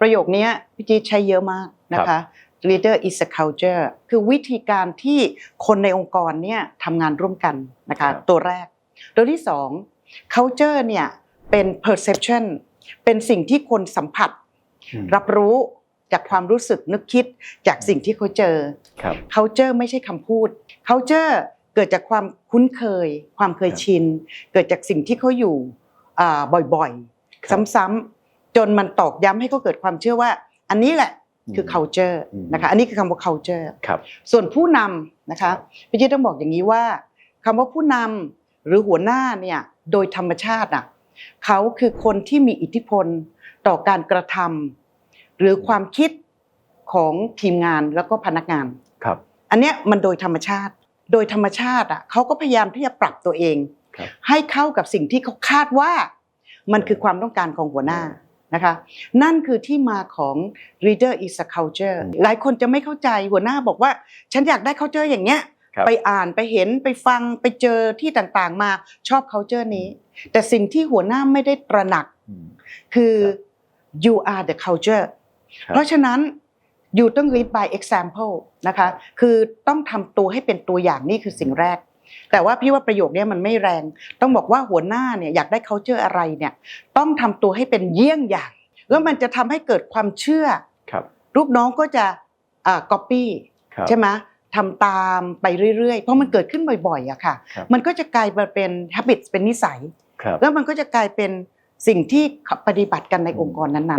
ประโยคนี้พี่จีดใช้เยอะมากนะคะ leader is a culture คือวิธีการที่คนในองค์กรเนี่ยทำงานร่วมกันนะคะครับตัวแรก ตัวที่สอง culture เนี่ยเป็น perception เป็นสิ่งที่คนสัมผัสอืมรับรู้จากความรู้สึกนึกคิดจากสิ่งที่เขาเจอครับ culture ไม่ใช่คำพูด culture เกิดจากความคุ้นเคย ความเคยชิน เกิดจากสิ่งที่เขาอยู่อ่าบ่อยครับๆซ้ำๆ จนมันตอกย้ำให้เขาเกิดความเชื่อว่า อันนี้แหละคือม culture อืมนะคะอันนี้คือคำว่า culture ครับส่วนผู้นำนะคะพี่จิ๊ดต้องบอกอย่างนี้ว่าคำว่าผู้นำหรือหัวหน้าเนี่ยโดยธรรมชาติอะเขาคือคนที่มีอิทธิพลต่อการกระทำหรือความคิดของทีมงานแล้วก็พนักงานครับ อันเนี้ยมันโดยธรรมชาติ โดยธรรมชาติอะเขาก็พยายามที่จะปรับตัวเองครับให้เข้ากับสิ่งที่เขาคาดว่า มันคือความต้องการของหัวหน้า นะคะนั่นคือที่มาของ reader is a culture อืมหลายคนจะไม่เข้าใจหัวหน้าบอกว่า ฉันอยากได้ culture อย่างเงี้ยครับไปอ่านไปเห็นไปฟังไปเจอที่ต่างๆมาชอบ culture นี้ แต่สิ่งที่หัวหน้าไม่ได้ตระหนักอืมคือครับ you are the culture ครับเพราะฉะนั้น you ต้อง lead by example นะคะคือต้องทำตัวให้เป็นตัวอย่างนี่คือสิ่งแรก แต่ว่าพี่ว่าประโยคเนี้ยมันไม่แรง ต้องบอกว่าหัวหน้าเนี่ยอยากได้ culture อะไรเนี่ยต้องทำตัวให้เป็นเยี่ยงอย่าง แล้วมันจะทำให้เกิดความเชื่อครับลูกน้องก็จะอ่า copy ครับใช่ไหมทำตามไปเรื่อยๆ เพราะมันเกิดขึ้นบ่อยๆอะค่ะครับมันก็จะกลายมาเป็น habit เป็นนิสัยครับแล้วมันก็จะกลายเป็นสิ่งที่ปฏิบัติกันในองค์กรนั้นๆ